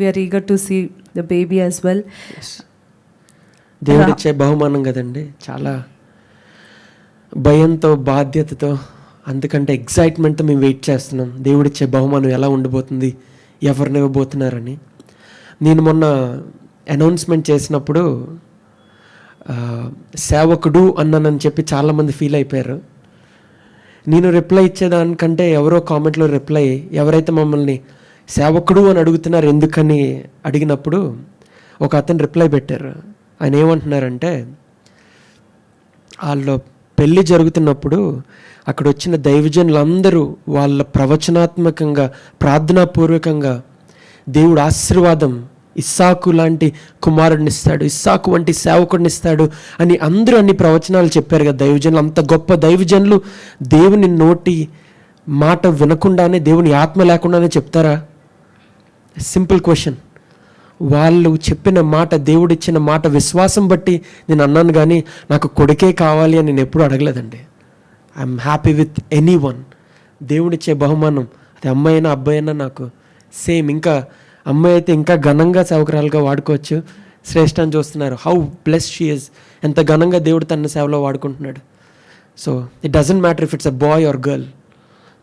We eager to see the baby as well దేవుడు ఇచ్చే బహుమానం కదండి. చాలా భయంతో బాధ్యతతో అందుకంటే ఎగ్జైట్మెంట్తో మేము వెయిట్ చేస్తున్నాం. దేవుడిచ్చే బహుమానం ఎలా ఉండబోతుంది ఎవరిని ఇవ్వబోతున్నారని. నేను మొన్న అనౌన్స్మెంట్ చేసినప్పుడు సేవకుడు అన్నానని చెప్పి చాలామంది ఫీల్ అయిపోయారు. నేను రిప్లై ఇచ్చేదానికంటే ఎవరో కామెంట్లో రిప్లై ఎవరైతే మమ్మల్ని సేవకుడు అని అడుగుతున్నారు ఎందుకని అడిగినప్పుడు ఒక అతను రిప్లై పెట్టారు. ఆయన ఏమంటున్నారంటే వాళ్ళు పెళ్ళి జరుగుతున్నప్పుడు అక్కడ వచ్చిన దైవజనులందరూ వాళ్ళ ప్రవచనాత్మకంగా ప్రార్థనాపూర్వకంగా దేవుడు ఆశీర్వాదం ఇస్సాకు లాంటి కుమారుడిని ఇస్తాడు ఇస్సాకు వంటి సేవకుడిని ఇస్తాడు అని అందరూ అన్ని ప్రవచనాలు చెప్పారు కదా దైవజనులు. అంత గొప్ప దైవజనులు దేవుని నోటి మాట వినకుండానే దేవుని ఆత్మ లేకుండానే చెప్తారా? సింపుల్ క్వశ్చన్ వాళ్ళు చెప్పిన మాట దేవుడిచ్చిన మాట విశ్వాసం బట్టి నేను అన్నాను కానీ నాకు కొడుకే కావాలి అని నేను ఎప్పుడు అడగలేదండి. I'm happy with anyone దేవుడిచ్చే బహుమానం అది అమ్మాయి అయినా అబ్బాయి అయినా నాకు సేమ్. ఇంకా అమ్మాయి అయితే ఇంకా ఘనంగా సౌకర్యాలుగా వాడుకోవచ్చు. శ్రేష్ఠ అని చూస్తున్నారు హౌ బ్లెస్ షీఈస్ ఎంత ఘనంగా దేవుడు తన సేవలో వాడుకుంటున్నాడు. So it doesn't matter if it's a boy or girl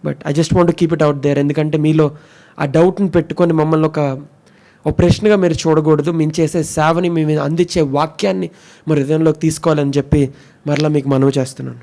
but I just want keep it out there ఎందుకంటే మీలో ఆ డౌట్ని పెట్టుకొని మమ్మల్ని ఒక ఒక ప్రశ్నగా మీరు చూడకూడదు. మేము చేసే సేవని మేము అందించే వాక్యాన్ని మరి హృదయంలోకి తీసుకోవాలని చెప్పి మరలా మీకు మనవి చేస్తున్నాను.